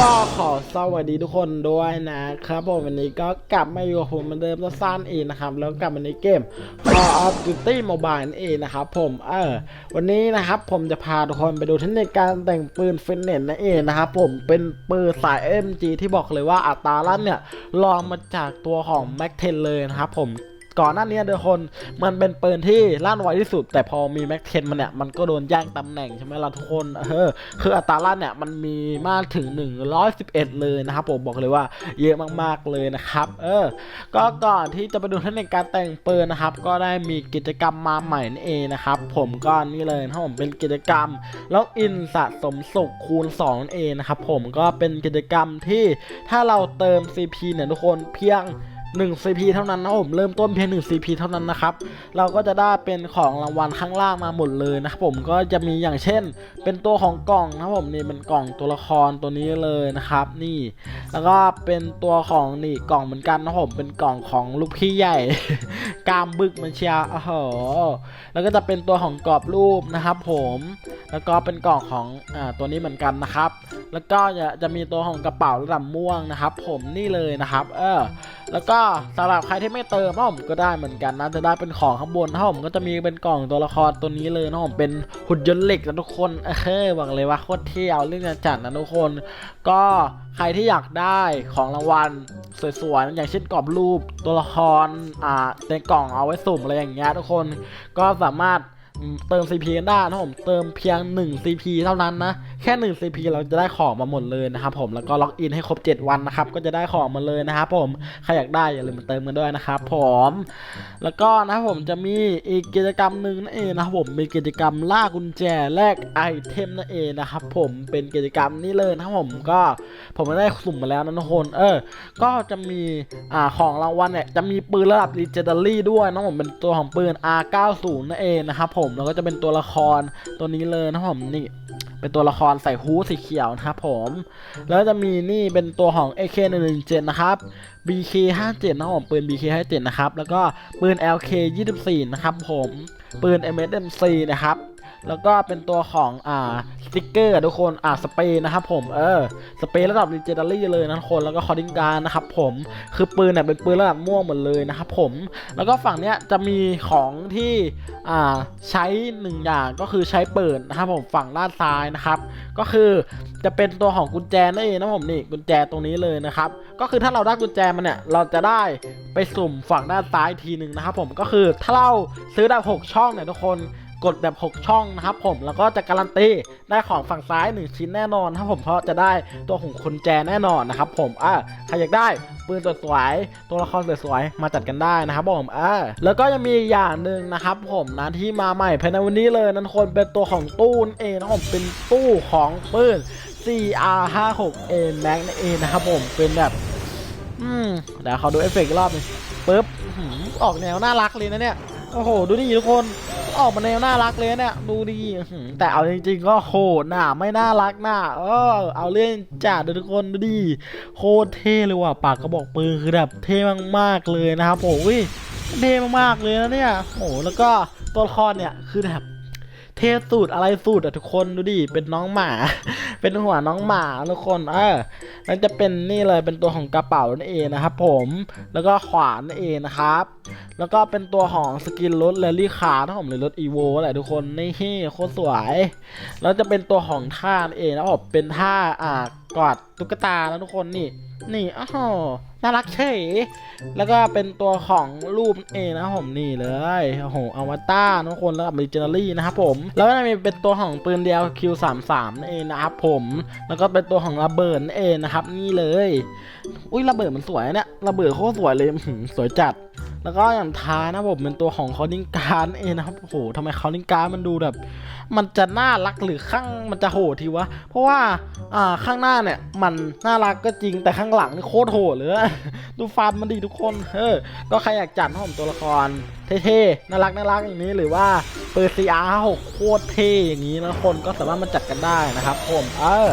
ก็ขอสวัสดีทุกคนด้วยนะครับผมวันนี้ก็กลับมาอยู่กับผมเหมือนเดิมตัวซ่านเองนะครับ แล้วกลับมาในเกม Call of Duty Mobile นั่นเองนะครับผมเออวันนี้นะครับผมจะพาทุกคนไปดูเทคนิคการแต่งปืนเฟนเนตนั่นเองนะครับผมเป็นปืนสาย MG ที่บอกเลยว่าอัตราลั่นเนี่ยลองมาจากตัวของ Mac 10เลยนะครับผม ก่อนหน้านี้เดอคนมันเป็นปืนที่ลั่นไวที่สุด แต่พอมีแม็กเทนมันเนี่ยมันก็โดนแย่งตำแหน่งใช่ไหมล่ะทุกคนเออคืออัตราลั่นเนี่ยมันมีมากถึง 111 เลยนะครับผมบอกเลยว่าเยอะมากๆเลยนะครับ เออ ก็ก่อนที่จะไปดูเทคนิคการแต่งปืนนะครับ ก็ได้มีกิจกรรมมาใหม่นั่นเองนะครับ ผมก็นี่เลยนะครับผมเป็นกิจกรรมล็อกอินสะสมสุขคูณ2นั่นเองนะครับผมก็เป็นกิจกรรมที่ถ้าเราเติม CP เนี่ยทุกคนเพียง 1 CP เท่านั้นนะผมเริ่มต้นเพียง1 CP เท่านั้นนะครับเราก็จะได้เป็นของรางวัลข้างล่างมาหมดเลยนะครับผมก็จะมีอย่างเช่น เป็นตัวของกล่องนะครับผมนี่เป็นกล่องตัวละครตัวนี้เลยนะครับ นี่ แล้วก็เป็นตัวของนี่กล่องเหมือนกันนะผมเป็นกล่องของลูกพี่ใหญ่กามบึกมันเชียร์โอ้โหแล้วก็จะเป็นตัวของกรอบรูปนะครับ ผมแล้วก็เป็นกล่องของอ่าตัวนี้เหมือนกันนะครับ แล้วก็จะจะมีตัวของกระเป๋าระดับม่วงนะครับ ผมนี่เลยนะครับ เออแล้วก็สำหรับใครที่ไม่เติมนะผมก็ได้เหมือนกันนะจะได้เป็นของข้างบนนะผมก็จะมีเป็นกล่องตัวละครตัวนี้เลยนะผมเป็นหุ่นยนต์เหล็กนะทุกคนเออบอกเลยว่าโคตรเที่ยวเรื่องจัดนะทุกคน ก็ใครที่อยากได้ของรางวัลสวยๆอย่างเช่นกรอบรูปตัวละครอ่าในกล่องเอาไว้สุ่มอะไรอย่างเงี้ยทุกคนก็สามารถเติม CP กันได้นะผมเติมเพียง 1 CP เท่านั้นนะ แค่1 CP เราจะได้ของมาหมดเลยนะครับผมแล้วก็ล็อกอินให้ครบ 7 วันนะครับก็จะได้ของมาเลยนะครับผมใครอยากได้อย่าลืมมาเติมกันด้วยนะครับผมแล้วก็นะครับผมจะมีอีกกิจกรรมหนึ่งนั่นเองนะครับผมมีกิจกรรมล่ากุญแจแลกไอเทมนั่นเองนะครับผมเป็นกิจกรรมนี้เลยนะครับผมก็ผมได้สุ่มมาแล้วนะทุกคนเออก็จะมีอ่าของรางวัลเนี่ยจะมีปืนระดับ Legendary ด้วยนะผมเป็นตัวของปืน R90 นั่นเองนะครับผมแล้วก็จะเป็นตัวละครตัวนี้เลยนะครับผมนี่ เป็นตัวละครใส่ฮู้ดสีเขียวนะครับผม แล้วจะมีนี่เป็นตัวของ AK117 นะครับ BK57 นะผมปืน BK57 นะครับ แล้วก็ปืน LK24 นะครับผม ปืน MSMC นะครับ แล้วก็เป็นตัวของอ่าสติกเกอร์ทุกคนอ่าสเปรย์นะครับผมเออสเปรย์ระดับ Legendary เลยนะทุกคนแล้วก็คอร์ดิงการนะครับผมคือปืนเนี่ยเป็นปืนระดับม่วงหมดเลยนะครับผมแล้วก็ฝั่งเนี้ยจะมีของที่อ่าใช้หนึ่งอย่างก็คือใช้เปิดนะครับผมฝั่งด้านซ้ายนะครับ ก็คือจะเป็นตัวของกุญแจนั่นเองนะผมนี่กุญแจตรงนี้เลยนะครับก็คือถ้าเราได้กุญแจมันเนี่ยเราจะได้ไปสุ่มฝั่งด้านซ้ายทีหนึ่งนะครับผมก็คือถ้าเราซื้อแบบ6ช่องเนี่ยทุกคน กดแบบ 6 ช่องนะครับผมแล้วก็จะการันตีได้ของฝั่งซ้าย 1 ชิ้นแน่นอนครับผมเพราะจะได้ตัวของกุญแจแน่นอนนะครับผมอะใครอยากได้ปืนสวยๆตัวละครสวยๆมาจัดกันได้นะครับผมอะแล้วก็ยังมีอีกอย่างหนึ่งนะครับผมนะที่มาใหม่ภายในวันนี้เลยนั่นคนเป็นตัวของตู้นเองนะครับผมเป็นตู้ของปืน CR56A Max นั่นเองนะครับผมเป็นแบบอืมเดี๋ยวเขาดูเอฟเฟกต์รอบนึงปึ๊บออหือออกแนวน่ารักเลยนะเนี่ย โอ้โห ดูดิทุกคน ออกมาแนวน่ารักเลยนะเนี่ยดูดีแต่เอาจริงๆก็โหดน่ะไม่น่ารักน่ะเออเอาเล่นจัดเลยทุกคนดูดีโคตรเท่เลยว่ะปากกระบอกปืนคือแบบเท่มากๆเลยนะครับโอ้ยเท่มากๆเลยนะเนี่ยโอ้แล้วก็ตัวละครเนี่ยคือแบบ เทสูตรอะไรสูตรอะทุกคนดูดิเป็นน้องหมา เป็นหัวน้องหมาทุกคนเออแล้วจะเป็นนี่เลยเป็นตัวของกระเป๋านั่นเองนะครับผมแล้วก็ขวานนั่นเองนะครับ แล้วก็เป็นตัวของสกินรถแรลลี่คาร์นะผมหรือรถอีโวอะไรทุกคนนี่โคตรสวย แล้วจะเป็นตัวของท่านั่นเองนะผมเป็นท่าอ่า กอดตุ๊กตานะทุกคนนี่ นี่อ้าวน่ารักเฉยแล้วก็เป็นตัวของรูปเองนะผมนี่เลยโอ้โหอวตารทุกคนแล้วกับมิเจอรี่นะครับผม แล้วก็จะมีเป็นตัวของปืนเดียว Q33 นั่นเองนะครับผม แล้วก็เป็นตัวของระเบิดนั่นเองนะครับ นี่เลย อุ้ยระเบิดมันสวยนะเนี่ยระเบิดโคตรสวยเลยสวยจัด แล้วก็อย่างท้ายนะผมเป็นตัวของคอร์ดิงการเองนะครับโอ้โหทำไมคอร์ดิงการมันดูแบบ มันจะน่ารักหรือข้างมันจะโหดทีวะ เพราะว่าอ่าข้างหน้าเนี่ยมันน่ารักก็จริงแต่ข้างหลังนี่โคตรโหดเลยดูฟันมันดีทุกคนเออก็ใครอยากจัดผมตัวละครเท่ๆน่ารักน่ารักอย่างนี้หรือว่าเปิด CR 6โคตรเท่อย่างนี้นะคนก็สามารถมาจัดกันได้นะครับผมเออ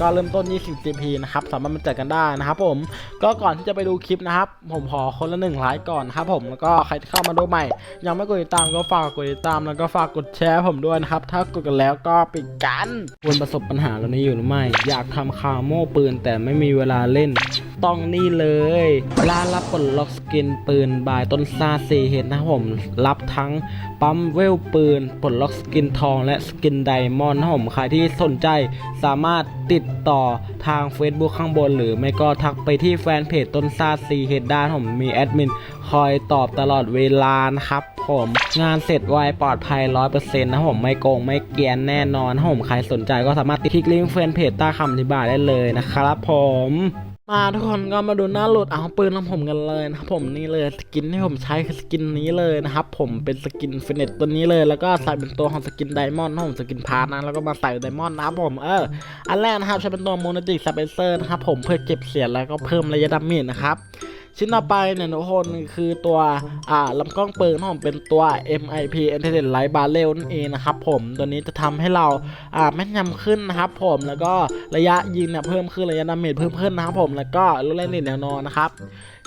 ก็เริ่มต้น 20 GP นะครับสามารถมาจัดกันได้นะครับผมก็ก่อนที่จะไปดูคลิปนะครับ ผมขอคนละหนึ่งไลค์ก่อนครับผมแล้วก็ใครที่เข้ามาดูใหม่ ยังไม่กดติดตามก็ฝากกดติดตามแล้วก็ฝากกดแชร์ผมด้วยนะครับถ้ากดกันแล้วก็ปิดกันควรประสบปัญหาเหล่านี้อยู่หรือไม่อยากทำคาโม่ปืนแต่ไม่มีเวลาเล่นต้องนี่เลยร้านรับปลดล็อกสกินปืนบายต้นซาซีเห็นนะผมรับทั้งปั๊มเวลปืนปลดล็อกสกินทองและสกินไดมอนด์นะผมใครที่สนใจสามารถติดต่อทาง Facebook ข้างบน หรือไม่ก็ทักไปที่แฟนเพจต้นซาซีเฮดด้านผมมีแอดมินคอยตอบตลอดเวลานะครับผมงานเสร็จไวปลอดภัย 100%นะครับผมไม่โกงไม่เกียนแน่นอนผมใครสนใจก็สามารถติดคลิกลิงก์แฟนเพจใต้คำอธิบายได้เลยนะครับผม มาทุกคนก็มาดูหน้าโหลดเอาปืนของผมกันเลยนะครับผมนี่เลยสกินที่ผมใช้คือสกินนี้เลยนะครับผมเป็นสกินฟินเนตตัวนี้เลยแล้วก็ใส่เป็นตัวของสกินไดมอนด์นะผมสกินพาร์ทนะแล้วก็มาใส่ไดมอนด์นะครับผมเอออันแรกนะครับใช้เป็นตัวโมโนติกสเปเซอร์นะครับผมเพื่อเก็บเสียงแล้วก็เพิ่มระยะดาเมจนะครับ ชิ้นต่อไปเนี่ยทุกคนคือตัวอ่าลำกล้องปืนของผมเป็นตัว MIP Entertainment Light Barrel นั่นเองนะครับผมตัวนี้จะทำให้เราอ่าแม่นยำขึ้นนะครับผมแล้วก็ระยะยิงเนี่ยเพิ่มขึ้นระยะดาเมจเพิ่มขึ้นนะครับผมแล้วก็ลดแรงดิ่งแนวนอนนะครับ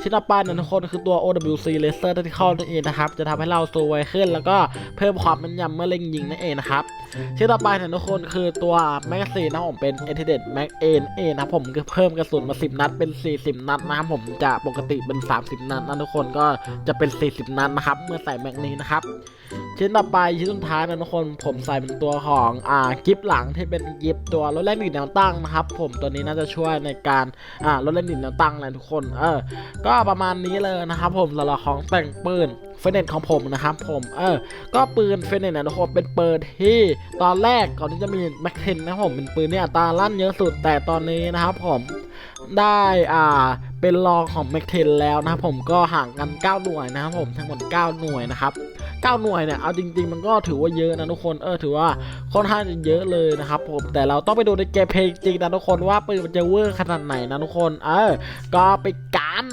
ชิ้นต่อไปเนี่ยทุกคนคือตัว OWC Laser Tactical นั่นเองนะครับ จะทำให้เราตัวไวขึ้น แล้วก็เพิ่มความแม่นยำเมื่อเล็งยิงนั่นเองนะครับชิ้นต่อไปนะทุกคนคือตัวแม็กซีนนะผมเป็น Intelligent Mag A นั่นเอนะผมคือเพิ่มกระสุนมา 10 นัดเป็น 40 นัดนะครับผมจะปกติเป็น 30 นัดนะทุกคนก็จะเป็น 40 นัดนะครับ เมื่อใส่แม็กนี้นะครับชิ้นต่อไปชิ้นสุดท้ายนะทุกคนผมใส่เป็นตัวของอ่ากิฟหลังที่เป็นกิฟตัวลดแรงดิ่งแนวตั้งนะครับ ผมตัวนี้น่าจะช่วยในการอ่าลดแรงดิ่งแนวตั้งเลยทุกคนเออก็ประมาณนี้เลยนะครับ ผมสำหรับของแต่งปืนเฟเนตของผมนะครับผมเออก็ปืนเฟเนตนะทุกคนเป็นปืนที่ตอนแรกก่อนที่จะมีแม็กเทนนะผมเป็นปืนที่อัตราลั่นเยอะสุดแต่ตอนนี้นะครับผมได้อ่าเป็นรองของแม็กเทนแล้วนะครับผมก็ห่างกัน 9 หน่วยนะครับผมทั้งหมด 9 หน่วยนะครับ 9 หน่วยเนี่ย เอาจริง ๆ มันก็ถือว่าเยอะนะทุกคน เออ ถือว่าค่อนข้างจะเยอะเลยนะครับผม แต่เราต้องไปดูในเกมเพลย์จริงนะทุกคนว่าปืนมันจะเวอร์ขนาดไหนนะทุกคน เออ ก็ไปกัน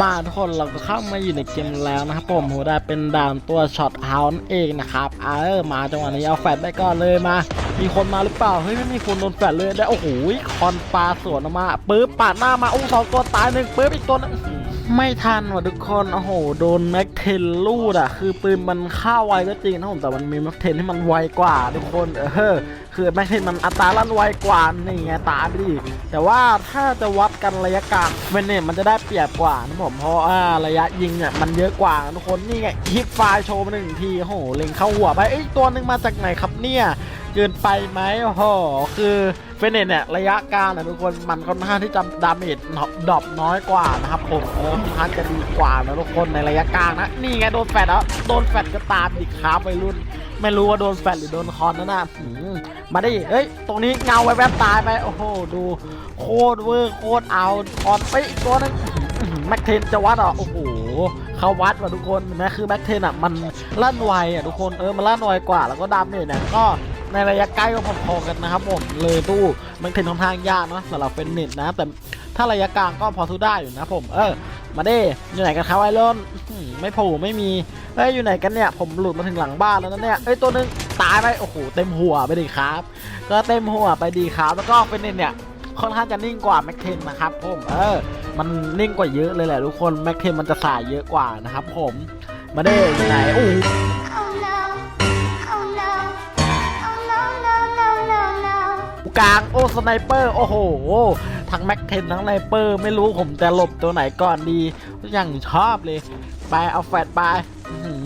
มาทุกคนเราก็เข้ามาอยู่ในเกมแล้วนะครับผมโหได้เป็นด่านตัวช็อตเฮาส์เองนะครับเออมาจังหวะนี้เอาแฟลชได้ก่อนเลยมา มีคนมาหรือเปล่าเฮ้ยไม่มีคนโดนแฟลชเลยได้โอ้โหคอนปลาสวนออกมาปื๊บปาดหน้ามาอู้สองตัวตายหนึ่งปื๊บอีกตัวนึง ไม่ทันว่ะทุกคนโอ้โหโดนแม็กเทนลูดอะ คือปืนมันเข้าไวก็จริงนะผมแต่มันมีแม็กเทนที่มันไวกว่าทุกคนเออคือแม็กเทนมันอัตราลั่นไวกว่านี่ไงตาดิแต่ว่าถ้าจะวัดกันระยะกลางเวนเนตมันจะได้เปรียบกว่านะผมเพราะว่าระยะยิงเนี่ยมันเยอะกว่าทุกคนนี่ไงฮิปไฟโชว์มาหนึ่งทีโอ้โหเล็งเข้าหัวไปเอ้ตัวหนึ่งมาจากไหนครับเนี่ย เกินไปไหมโอ้โหคือเฟเนตเนี่ยระยะกลางนะทุกคนมันค่อนข้างที่จะดาเมจดรอปน้อยกว่านะครับผมเออค่อนข้างจะดีกว่านะทุกคนในระยะกลางนะนี่ไงโดนแฟดแล้วโดนแฟดก็ตามดิครับไปรุ่น ไม่รู้ว่าโดนแฟดหรือโดนคอนนะนะมมาดิเฮ้ยตรงนี้เงาแวบๆตายไปโอ้โหดูโคตรเวอร์โคตรเอาคอนไปอีกตัวนึงแม็กเทนจะวัดเหรอะโอ้โหเขาวัดว่ะทุกคนเห็นไหมคือแม็กเทนอะมันลั่นไวอะทุกคนเออมันลั่นไวกว่าแล้วก็ดาเมจเนี่ยก็ ในระยะใกล้ก็พอๆกันนะครับผมเลยตู้แม็กเทนค่อนข้างยากเนาะสำหรับเฟนเน็ตนะ แต่ถ้าระยะกลางก็พอสู้ได้อยู่นะผมเออมาเด้อยู่ไหนกันครับไอรอนไม่โผล่ไม่มีเอ้ยอยู่ไหนกันเนี่ยผมหลุดมาถึงหลังบ้านแล้วนะเนี่ยเอ้ยตัวหนึงตายไปโอ้โหเต็มหัวไปดิครับ ก็เต็มหัวไปดีครับ แล้วก็เฟนเน็ตเนี่ยค่อนข้างจะนิ่งกว่าแม็กเทนนะครับผมเออ มันนิ่งกว่าเยอะเลยแหละทุกคนแม็กเทนมันจะสายเยอะกว่านะครับผมมาเด้อยู่ไหนโอ้ กลางโอ้สไนเปอร์โอ้โหทั้งแม็กเทนทั้งไนเปอร์ ไม่รู้ผมจะหลบตัวไหนก่อนดีอย่างชอบเลย ไปเอาแฟดไป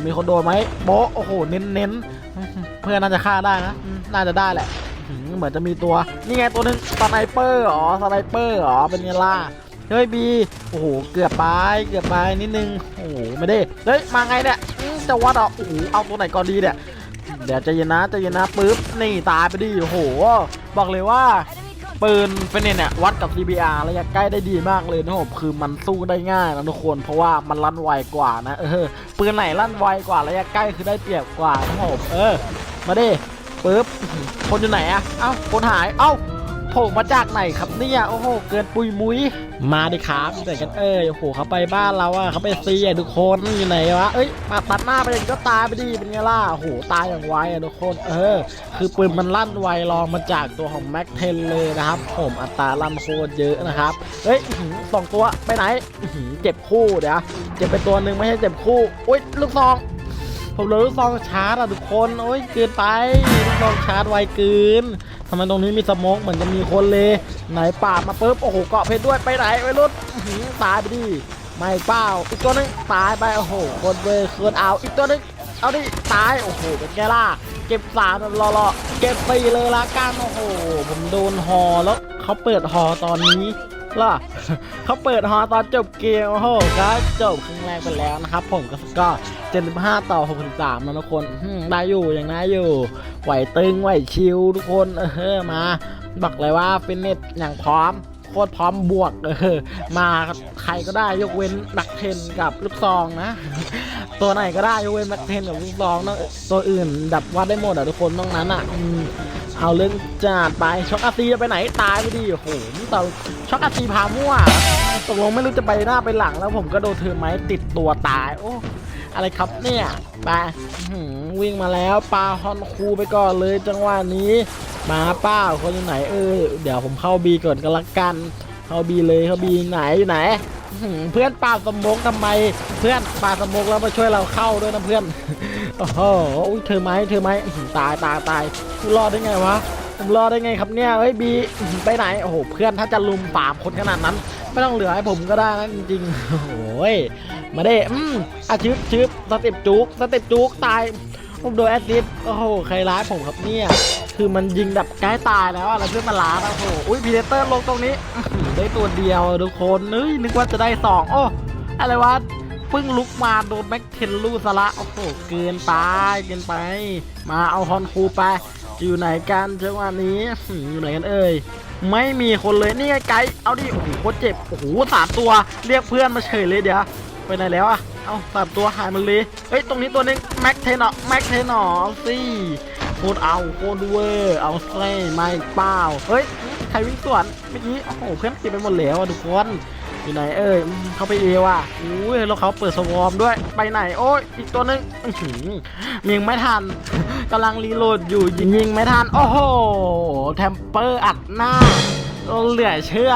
มีคนโดนไหมโบโอ้โหเน้นเน้นๆเพื่อนน่าจะฆ่าได้นะน่าจะได้แหละเหมือนจะมีตัว นี่ไงตัวนึงสไนเปอร์อ๋อสไนเปอร์อ๋อเป็นไงล่ะเฮ้ยบีโอ้โหเกือบไปเกือบไปนิดนึงโอ้โหไม่ได้เฮ้ยมาไงเนี่ยจะวัดเหรอโอ้โหเอาตัวไหนก่อนดีเนี่ย ดี๋ยวจะเย็นนะจะเย็นนะปึ๊บนี่ตายไปดิโอ้โห บอกเลยว่าปืนเฟนเนเนี่ยวัดกับ CBR ระยะใกล้ได้ดีมากเลยนะผมคือมันสู้ได้ง่ายนะทุกคนเพราะว่ามันลั่นไวกว่านะเออปืนไหนลั่นไวกว่าระยะใกล้คือได้เปรียบกว่านะผมเออมาดิปึ๊บคนอยู่ไหนอะเอ้าคนหายเอ้า โผล่มาจากไหนครับเนี่ยโอ้โหเกินปุยมุ้ยมาดิครับแต่กันเอ้ยโอ้โหเขาไปบ้านเราอะเขาไปซีอะทุกคนอยู่ไหนวะเอ้ยมาตัดหน้าไปเลยก็ตายไปดิเป็นไงล่ะโอ้โหตายอย่างไวอะทุกคนเออ คือปืนมันลั่นไวรองมาจากตัวของแม็กเทนเลยนะครับ ผมอัตราลั่นโคตรเยอะนะครับเฮ้ยสองตัวไปไหนเจ็บคู่เดี๋ยวเจ็บไปตัวหนึ่งไม่ใช่เจ็บคู่อุ้ยลูกซอง ผมเลยลูกซองชาร์จอะทุกคน โอ้ยเกินไปลูกซองชาร์จไวเกินทำไมตรงนี้มีสโมกเหมือนจะมีคนเลย ไหนป่ามาปุ๊บโอ้โหเกาะเพชรด้วยไปไหนไปรุ่นอื้อหือตายไปดิไม่เปล่าอีกตัวนึงตายไปโอ้โหคนเวอร์เคินเอาอีกตัวนึงเอาดิตายโอ้โหเป็นไงล่ะเก็บสามรอรอเก็บสี่เลยละกันโอ้โห ผมโดนหอแล้วเขาเปิดหอตอนนี้ ล่ะ เขาเปิดฮอตอนจบเกม โอ้โหก็จบครึ่งแรกไปแล้วนะครับ ผมก็ก็75 ต่อ 63นะทุกคนได้อยู่ยังได้อยู่ ไหวตึงไหวชิวทุกคน เออมา บอกเลยว่าฟินเนตอย่างพร้อม โคตรพร้อมบวกเออมาใครก็ได้ยกเว้นแบ็คเทนกับลูกซองนะ ตัวไหนก็ได้ยกเว้นแบ็คเทนกับลูกซองนะตัวอื่นดับวัดได้หมดอะทุกคนตรงนั้นอะเอาเรื่องจัดไปช็อกอาซีจะไปไหนตายไปดิโอ้โหแต่ช็อกอาซีพามั่วตกลงไม่รู้จะไปหน้าไปหลังแล้วผมก็โดนเธอไม้ติดตัวตายโอ้อะไรครับเนี่ยไปวิ่งมาแล้วปาฮอนคูไปก่อนเลยจังหวะนี้ มาเป้าคนอยู่ไหนเออเดี๋ยวผมเข้าบีก่อนก็แล้วกันเข้าบีเลยเข้าบีไหนอยู่ไหนเพื่อนปาสมกทำไม เพื่อนปาสมกแล้วมาช่วยเราเข้าด้วยนะเพื่อนโอ้โหเธอไหมเธอไหมตายตายตายกูรอดได้ไงวะผมรอดได้ไงครับเนี่ยเฮ้ยบีไปไหนโอ้โหเพื่อนถ้าจะลุมปราบคนขนาดนั้น ไม่ต้องเหลือให้ผมก็ได้นะจริงๆโอ้ยมาเด้อืมอาชึบชึบสเต็ปจุกสเต็ปจุกตาย ผมโดนแอดดิสโอ้โห ใครร้ายผมครับเนี่ย คือมันยิงแบบใกล้ตายแล้วอะแล้วเพื่อนมาล้านะโอ้โห อุ้ยพีเดเตอร์ลงตรงนี้ ได้ตัวเดียวทุกคนเฮ้ยนึกว่าจะได้สองโอ้ อะไรวะเพิ่งลุกมาโดนแม็กเทนลูสละ โอ้โห เกินไป เกินไป มาเอาฮอนคูไป อยู่ไหนกันจังหวะนี้อื้อหืออยู่ไหนกันเอ่ยไม่มีคนเลยนี่ไงไกด์เอาดิ โอ้โหโคตรเจ็บ โอ้โหสามตัว เรียกเพื่อนมาเฉยเลยเดี๋ยว ไปไหนแล้วอะ เอาสามตัวหายมันเลยเฮ้ยตรงนี้ตัวนึงแม็กเทนอแม็กเทนอสิโคตรเอาโคตรเวอร์เอาเซ่ไม่เปล่าเฮ้ยใครวิ่งสวนเมื่อกี้โอ้โหเพื่อนเก็บไปหมดแล้วอะทุกคนอยู่ไหนเอ้ยเข้าไปเอว่ะอุ้ยแล้วเขาเปิดสวอรมด้วยไปไหนโอ้ยอีกตัวนึงยิงไม่ทันกำลังรีโหลดอยู่ยิงไม่ทันโอ้โหแทมเปอร์อัดหน้าเหลือเชื่อ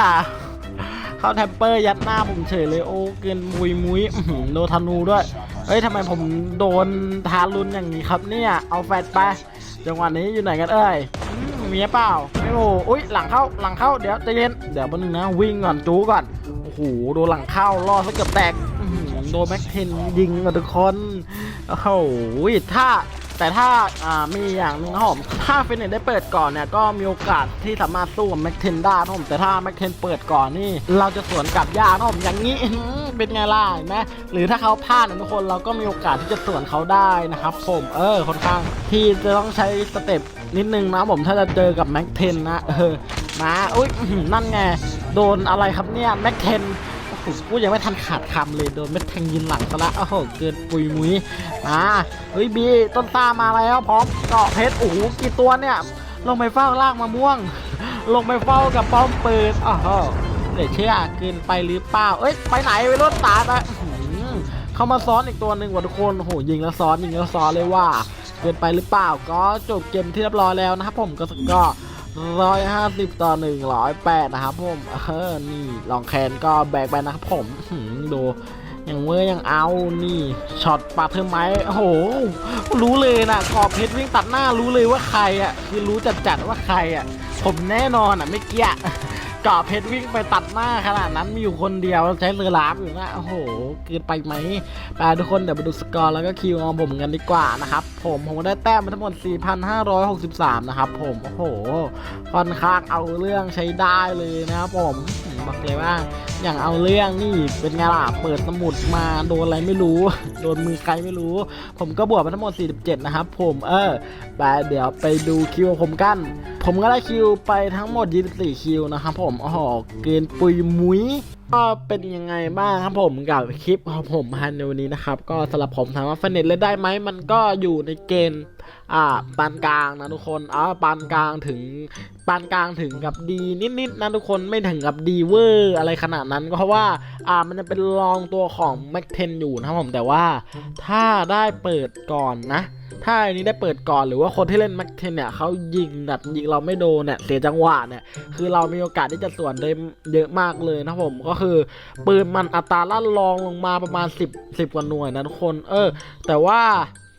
เข้าแทมเปอร์ยัดหน้าผมเฉยเลยโอ้เกินมุยมุยโดนธนูด้วยเฮ้ยทำไมผมโดนทารุณอย่างนี้ครับเนี่ยเอาแฟดไปจังหวะนี้อยู่ไหนกันเอ้ยอืมมีหรือเปล่าไม่โอ้อุ้ยหลังเข้าหลังเข้าเดี๋ยวใจเย็นเดี๋ยวแป๊บนึงนะวิ่งก่อนจูก่อนโอ้โหโดนหลังเข้ารอดซะเกือบแตกโดนแม็กเทนยิงอะทุกคนโอ้โหถ้า แต่ถ้ามีอย่างหนึงนะครับผมถ้าเฟนเนตได้เปิดก่อนเนี่ยก็มีโอกาสที่สามารถสู้กับแม็กเทนได้นะครับผมแต่ถ้าแม็กเทนเปิดก่อนนี่ เราจะสวนกลับยากนะครับผมอย่างนี้เป็นไงล่ะเห็นไหมหรือถ้าเขาพลาดนะทุกคนเราก็มีโอกาสที่จะสวนเขาได้นะครับผมเออค่อนข้างที่จะต้องใช้สเต็ปนิดนึงนะผมถ้าจะเจอกับแม็กเทนนะเออมาอุ้ยนั่นไงโดนอะไรครับเนี่ยแม็กเทน กูยังไม่ทันขาดคำเลยโดนเม็ดแทงยินหลังซะละโอ้โหเกินปุยมุ้ยมาเฮ้ยบีต้นตามาแล้วพร้อมเกาะเพชรโอ้โหกี่ตัวเนี่ยลงไปเฝ้าลากมะม่วง ลงไปเฝ้ากับป้อมปืนโอ้โหเดี๋ยวเชื่อเกินไปหรือเปล่าเอ้ยไปไหนไปรถตายไปเข้ามาซ้อนอีกตัวหนึ่งว่ะทุกคนโอ้โหยิงแล้วซ้อนยิงแล้วซ้อนเลยว่าเกินไปหรือเปล่าก็จบเกมที่เรียบร้อยแล้วนะครับผมก็ก็ ร้อยห้าสิบต่อหนึ่งร้อยแปดนะครับผมเออนี่ลองแคนก็แบกไปนะครับผมดูอย่างเมื่อยังเอานี่ช็อตปาดเธอไหมโอ้โหรู้เลยนะกรอบเพชรวิ่งตัดหน้ารู้เลยว่าใครอะคือรู้จัดจัดว่าใครอะ ผมแน่นอนอะไม่เกี้ย กาะเพชรวิ่งไปตัดหน้าขนาดนั้นมีอยู่คนเดียวใช้เรือลาบอยู่นะโอ้โหเกินไปไหมไปทุกคนเดี๋ยวไปดูสกอร์แล้วก็คิวของผมกันดีกว่านะครับ ผมผมได้แต้มมาทั้งหมด 4,563 นะครับ ผมโอ้โหค่อนข้างเอาเรื่องใช้ได้เลยนะครับผมบอกเลยว่า อย่างเอาเรื่องนี่เป็นไงล่ะเปิดสมุดมาโดนอะไรไม่รู้ โดนมือใครไม่รู้ ผมก็บวกไปทั้งหมด 47 นะครับผมเออไปเดี๋ยวไปดูคิวผมกัน ผมก็ได้คิวไปทั้งหมด 24 คิวนะครับผมโอ้โหเกินปุยมุ้ย ก็เป็นยังไงบ้างครับผมกับคลิปของผมฮันในวันนี้นะครับ ก็สำหรับผมถามว่าฟเน็ตเล่นได้ไหมมันก็อยู่ในเกณฑ์อ่าปานกลางนะทุกคนอ่าปานกลางถึงปานกลางถึงกับดีนิดๆนะทุกคนไม่ถึงกับดีเวอร์อะไรขนาดนั้นก็เพราะว่าอ่ามันจะเป็นรองตัวของแม็กเทนอยู่นะครับผมแต่ว่าถ้าได้เปิดก่อนนะถ้าอันนี้ได้เปิดก่อนหรือว่าคนที่เล่นแม็กเทนเนี่ยเขายิงแบบยิงเราไม่โดนเนี่ยเสียจังหวะเนี่ยคือเรามีโอกาสที่จะส่วนได้เยอะมากเลยนะผมก็คือ ปืนมันอัตราลั่นรองลงมาประมาณ 10 10กว่าหน่วยนะทุกคน เออ แต่ว่า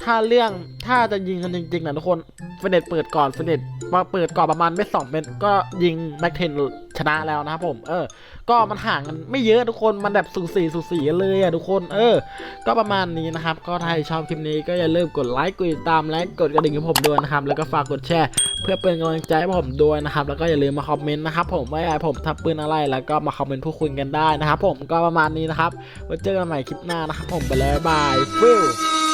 ถ้าเรื่องถ้าจะยิงกันจริงๆนะทุกคนเฟเนตเปิดก่อนเฟเนตมาเปิดก่อนประมาณเม็ดสองเม็ดก็ยิงแม็กเทนชนะแล้วนะครับผม เออ ก็มันห่างกันไม่เยอะทุกคนมันแบบสูสีสูสีเลยอะทุกคน เออ ก็ประมาณนี้นะครับ ก็ถ้าใครชอบคลิปนี้ก็อย่าลืมกดไลค์กดติดตามและกดกระดิ่งให้ผมด้วยนะครับ แล้วก็ฝากกดแชร์ เพื่อเป็นกำลังใจให้ผมด้วยนะครับ แล้วก็อย่าลืมมาคอมเมนต์นะครับผมว่าอยากให้ผมทับปืนอะไรแล้วก็มาคอมเมนต์พูดคุยกันได้นะครับผมก็ประมาณนี้นะครับไว้เจอกันใหม่คลิปหน้านะครับผมไปแล้วบ๊ายบายฟิว